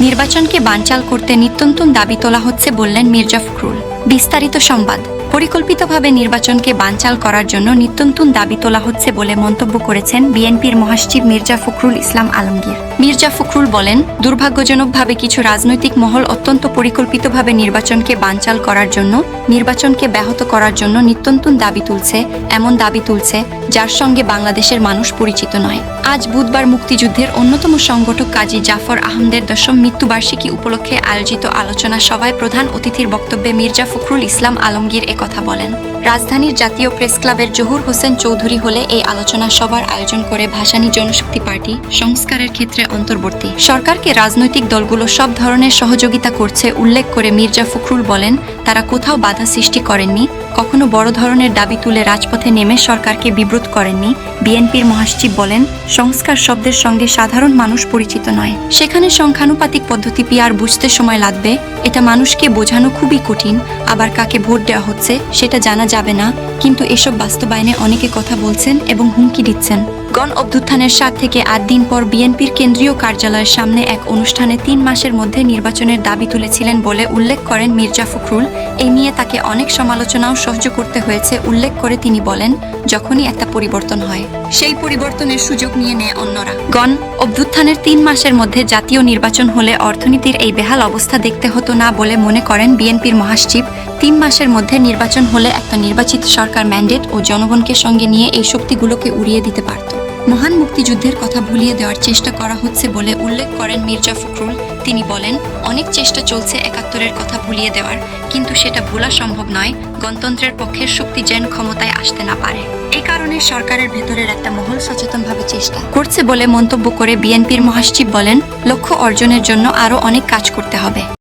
নির্বাচনকে বানচাল করতে নিত্যন্তন দাবি তোলা হচ্ছে বললেন মির্জা ফখরুল। বিস্তারিত সংবাদ। পরিকল্পিতভাবে নির্বাচনকে বানচাল করার জন্য নিত্যন্তন দাবি তোলা হচ্ছে বলে মন্তব্য করেছেন বিএনপির মহাসচিব মির্জা ফখরুল ইসলাম আলমগীর। মির্জা ফখরুল বলেন, দুর্ভাগ্যজনকভাবে কিছু রাজনৈতিক মহল অত্যন্ত পরিকল্পিতভাবে নির্বাচনকে বানচাল করার জন্য, নির্বাচনকে ব্যাহত করার জন্য নিত্যন্তন দাবি তুলছে, এমন দাবি তুলছে যার সঙ্গে বাংলাদেশের মানুষ পরিচিত নয়। আজ বুধবার মুক্তিযুদ্ধের অন্যতম সংগঠক কাজী জাফর আহমদের দশম মৃত্যুবার্ষিকী উপলক্ষে আয়োজিত আলোচনা সভায় প্রধান অতিথির বক্তব্যে মির্জা ফখরুল ইসলাম আলমগীর কথা বলেন। রাজধানীর জাতীয় প্রেস ক্লাবের জহুর হোসেন চৌধুরী হলে এই আলোচনা সভার আয়োজন করে ভাসানী জনশক্তি পার্টি সংস্কারের ক্ষেত্রে অন্তর্বর্তী। সরকারকে রাজনৈতিক দলগুলো সব ধরনের সহযোগিতা করছে উল্লেখ করে মির্জা ফখরুল বলেন, তারা কোথাও বাধা সৃষ্টি করেননি, কখনো বড় ধরনের দাবি তুলে রাজপথে নেমে সরকারকে বিব্রত করেননি। বিএনপির মহাসচিব বলেন, সংস্কার শব্দের সঙ্গে সাধারণ মানুষ পরিচিত নয়। সেখানে সংখ্যানুপাতিক পদ্ধতি পিয়ার বুঝতে সময় লাগবে, এটা মানুষকে বোঝানো খুবই কঠিন, আবার কাকে ভোট দেওয়া হচ্ছে, সেটা জানা যাবে না। কিন্তু এসব বাস্তবায়নে অনেকে কথা বলছেন এবং হুমকি দিচ্ছেন। গণ অভ্যুত্থানের সাত থেকে আট দিন পর বিএনপির কেন্দ্রীয় কার্যালয়ের সামনে এক অনুষ্ঠানে তিন মাসের মধ্যে নির্বাচনের দাবি তুলেছিলেন বলে উল্লেখ করেন মির্জা ফখরুল। এই নিয়ে তাকে অনেক সমালোচনাও সহ্য করতে হয়েছে উল্লেখ করে তিনি বলেন, যখনই একটা পরিবর্তন হয়, সেই পরিবর্তনের সুযোগ নিয়ে নেয় অন্যরা। গণ অভ্যুত্থানের তিন মাসের মধ্যে জাতীয় নির্বাচন হলে অর্থনীতির এই বেহাল অবস্থা দেখতে হতো না বলে মনে করেন বিএনপির মহাসচিব। তিন মাসের মধ্যে নির্বাচন হলে একটা নির্বাচিত সরকার ম্যান্ডেট ও জনগণকে সঙ্গে নিয়ে এই শক্তিগুলোকে উড়িয়ে দিতে পারত। মহান মুক্তিযুদ্ধের কথা ভুলিয়ে দেওয়ার চেষ্টা করা হচ্ছে বলে উল্লেখ করেন মির্জা ফখরুল। তিনি বলেন, অনেক চেষ্টা চলছে একাত্তরের কথা ভুলিয়ে দেওয়ার, কিন্তু সেটা ভোলা সম্ভব নয়। গণতন্ত্রের পক্ষের শক্তি যেন ক্ষমতায় আসতে না পারে। এই কারণে সরকারের ভেতরের একটা মহল সচেতনভাবে চেষ্টা করছে বলে মন্তব্য করে বিএনপির মহাসচিব বলেন, লক্ষ্য অর্জনের জন্য আরও অনেক কাজ করতে হবে।